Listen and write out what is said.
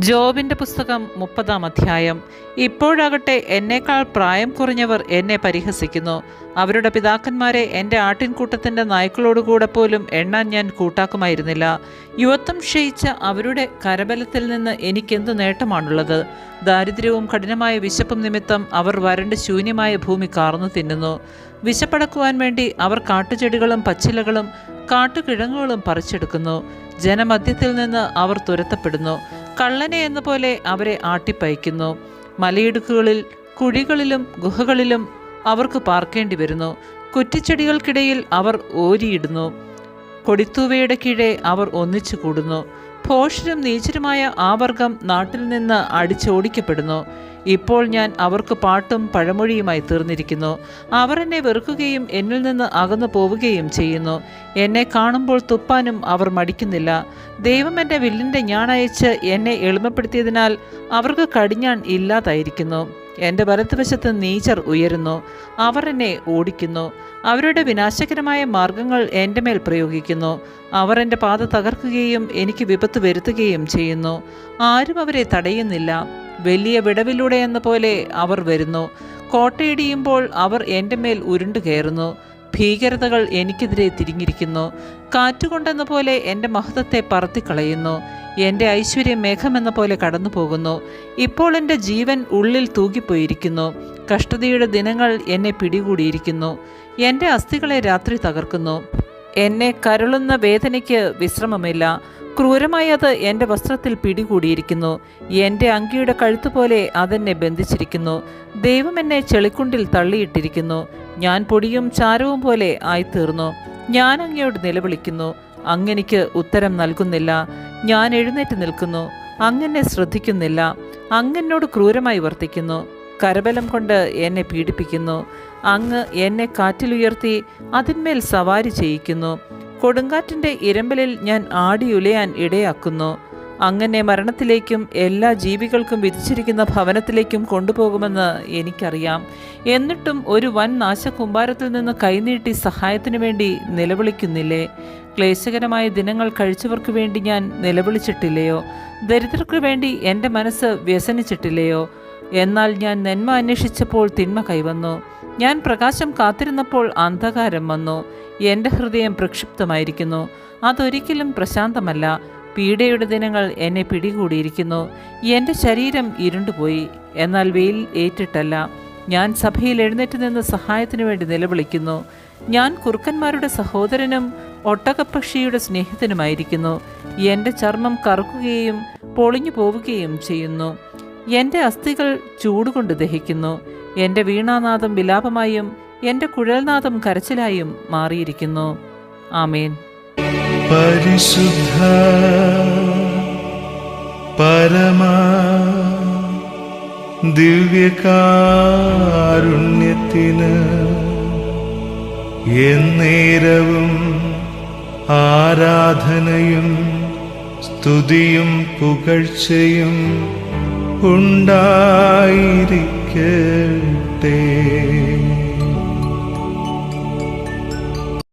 ജോബിന്റെ പുസ്തകം മുപ്പതാം അധ്യായം. ഇപ്പോഴാകട്ടെ എന്നേക്കാൾ പ്രായം കുറഞ്ഞവർ എന്നെ പരിഹസിക്കുന്നു. അവരുടെ പിതാക്കന്മാരെ എന്റെ ആട്ടിൻകൂട്ടത്തിന്റെ നായ്ക്കളോടുകൂടെ പോലും എണ്ണാൻ ഞാൻ കൂട്ടാക്കുമായിരുന്നില്ല. യുവത്വം ക്ഷയിച്ച അവരുടെ കരബലത്തിൽ നിന്ന് എനിക്കെന്ത് നേട്ടമാണുള്ളത്? ദാരിദ്ര്യവും കഠിനമായ വിശപ്പും നിമിത്തം അവർ വരണ്ട് ശൂന്യമായ ഭൂമി കാർന്നു തിന്നുന്നു. വിശപ്പടക്കുവാൻ വേണ്ടി അവർ കാട്ടുചെടികളും പച്ചിലകളും കാട്ടുകിഴങ്ങുകളും പറിച്ചെടുക്കുന്നു. ജനമധ്യത്തിൽ നിന്ന് അവർ തുരത്തപ്പെടുന്നു. കള്ളനെ എന്ന പോലെ അവരെ ആട്ടിപ്പയക്കുന്നു. മലയിടുക്കുകളിൽ കുഴികളിലും ഗുഹകളിലും അവർക്ക് പാർക്കേണ്ടി വരുന്നു. കുറ്റിച്ചെടികൾക്കിടയിൽ അവർ ഓരിയിടുന്നു കൊടിത്തൂവയുടെ കീഴെ അവർ ഒന്നിച്ചു കൂടുന്നു ഭോഷരും നീചരുമായ ആ വർഗം നാട്ടിൽ നിന്ന് അടിച്ചോടിക്കപ്പെടുന്നു. ഇപ്പോൾ ഞാൻ അവർക്ക് പാട്ടും പഴമൊഴിയുമായി തീർന്നിരിക്കുന്നു. അവർ എന്നെ വെറുക്കുകയും എന്നിൽ നിന്ന് അകന്നു പോവുകയും ചെയ്യുന്നു. എന്നെ കാണുമ്പോൾ തുപ്പാനും അവർ മടിക്കുന്നില്ല. ദൈവം എന്റെ വില്ലിന്റെ ഞാണയച്ച് എന്നെ എളിമപ്പെടുത്തിയതിനാൽ അവർക്ക് കടിഞ്ഞാൻ ഇല്ലാതായിരിക്കുന്നു. എന്റെ വലത്തുവശത്ത് നീച്ചർ ഉയരുന്നു. അവർ എന്നെ ഓടിക്കുന്നു. അവരുടെ വിനാശകരമായ മാർഗങ്ങൾ എന്റെ മേൽ പ്രയോഗിക്കുന്നു. അവർ എന്റെ പാത തകർക്കുകയും എനിക്ക് വിപത്ത് വരുത്തുകയും ചെയ്യുന്നു. ആരും അവരെ തടയുന്നില്ല. വലിയ വിടവിലൂടെ എന്ന പോലെ അവർ വരുന്നു. കോട്ടയിടിയുമ്പോൾ അവർ എന്റെ മേൽ ഉരുണ്ടു കയറുന്നു. ഭീകരതകൾ എനിക്കെതിരെ തിരിഞ്ഞിരിക്കുന്നു. കാറ്റുകൊണ്ടെന്ന പോലെ എന്റെ മഹത്വത്തെ പറത്തിക്കളയുന്നു. എന്റെ ഐശ്വര്യം മേഘമെന്ന പോലെ കടന്നു പോകുന്നു ഇപ്പോൾ എന്റെ ജീവൻ ഉള്ളിൽ തൂകിപ്പോയിരിക്കുന്നു. കഷ്ടതയുടെ ദിനങ്ങൾ എന്നെ പിടികൂടിയിരിക്കുന്നു. എന്റെ അസ്ഥികളെ രാത്രി തകർക്കുന്നു. എന്നെ കരുളുന്ന വേദനയ്ക്ക് വിശ്രമമില്ല. ക്രൂരമായി അത് എന്റെ വസ്ത്രത്തിൽ പിടികൂടിയിരിക്കുന്നു. എന്റെ അങ്കിയുടെ കഴുത്തുപോലെ അതെന്നെ ബന്ധിച്ചിരിക്കുന്നു. ദൈവം എന്നെ ചെളിക്കുണ്ടിൽ തള്ളിയിട്ടിരിക്കുന്നു. ഞാൻ പൊടിയും ചാരവും പോലെ ആയിത്തീർന്നു. ഞാൻ അങ്ങയോട് നിലവിളിക്കുന്നു. അങ്ങെനിക്ക് ഉത്തരം നൽകുന്നില്ല. ഞാൻ എഴുന്നേറ്റ് നിൽക്കുന്നു. അങ്ങനെ ശ്രദ്ധിക്കുന്നില്ല. അങ്ങെന്നോട് ക്രൂരമായി വർത്തിക്കുന്നു. കരബലം കൊണ്ട് എന്നെ പീഡിപ്പിക്കുന്നു. അങ്ങ് എന്നെ കാറ്റിലുയർത്തി അതിന്മേൽ സവാരി ചെയ്യിക്കുന്നു. കൊടുങ്കാറ്റിന്റെ ഇരമ്പലിൽ ഞാൻ ആടിയുലയാൻ ഇടയാക്കുന്നു. അങ്ങനെ മരണത്തിലേക്കും എല്ലാ ജീവികൾക്കും വിധിച്ചിരിക്കുന്ന ഭവനത്തിലേക്കും കൊണ്ടുപോകുമെന്ന് എനിക്കറിയാം. എന്നിട്ടും ഒരു വൻ നാശകുമ്പാരത്തിൽ നിന്ന് കൈനീട്ടി സഹായത്തിനു വേണ്ടി നിലവിളിക്കുന്നില്ലേ? ക്ലേശകരമായ ദിനങ്ങൾ കഴിച്ചവർക്ക് വേണ്ടി ഞാൻ നിലവിളിച്ചിട്ടില്ലയോ? ദരിദ്രർക്ക് വേണ്ടി എന്റെ മനസ്സ് വ്യസനിച്ചിട്ടില്ലയോ? എന്നാൽ ഞാൻ നന്മ അന്വേഷിച്ചപ്പോൾ തിന്മ കൈവന്നു. ഞാൻ പ്രകാശം കാത്തിരുന്നപ്പോൾ അന്ധകാരം വന്നു. എന്റെ ഹൃദയം പ്രക്ഷുബ്ധമായിരിക്കുന്നു. അതൊരിക്കലും പ്രശാന്തമല്ല. പീഡയുടെ ദിനങ്ങൾ എന്നെ പിടികൂടിയിരിക്കുന്നു. എന്റെ ശരീരം ഇരുണ്ടുപോയി. എന്നാൽ വെയിൽ ഏറ്റിട്ടല്ല. ഞാൻ സഭയിൽ എഴുന്നേറ്റ് നിന്ന് സഹായത്തിനു വേണ്ടി നിലവിളിക്കുന്നു. ഞാൻ കുറുക്കന്മാരുടെ സഹോദരനും ഒട്ടകപ്പക്ഷിയുടെ സ്നേഹത്തിനുമായിരിക്കുന്നു. എന്റെ ചർമ്മം കറുക്കുകയും പൊളിഞ്ഞു പോവുകയും ചെയ്യുന്നു. എന്റെ അസ്ഥികൾ ചൂടുകൊണ്ട് ദഹിക്കുന്നു. എന്റെ വീണാനാഥം വിലാപമായും എന്റെ കുഴൽനാഥം കരച്ചിലായും മാറിയിരിക്കുന്നു. ആമേൻ. പരിശുദ്ധ പരമാ ദിവ്യകാരുണ്യത്തിന് എന്നേരവും ആരാധനയും സ്തുതിയും പുകഴ്ചയും ഉണ്ടായിരിക്കട്ടെ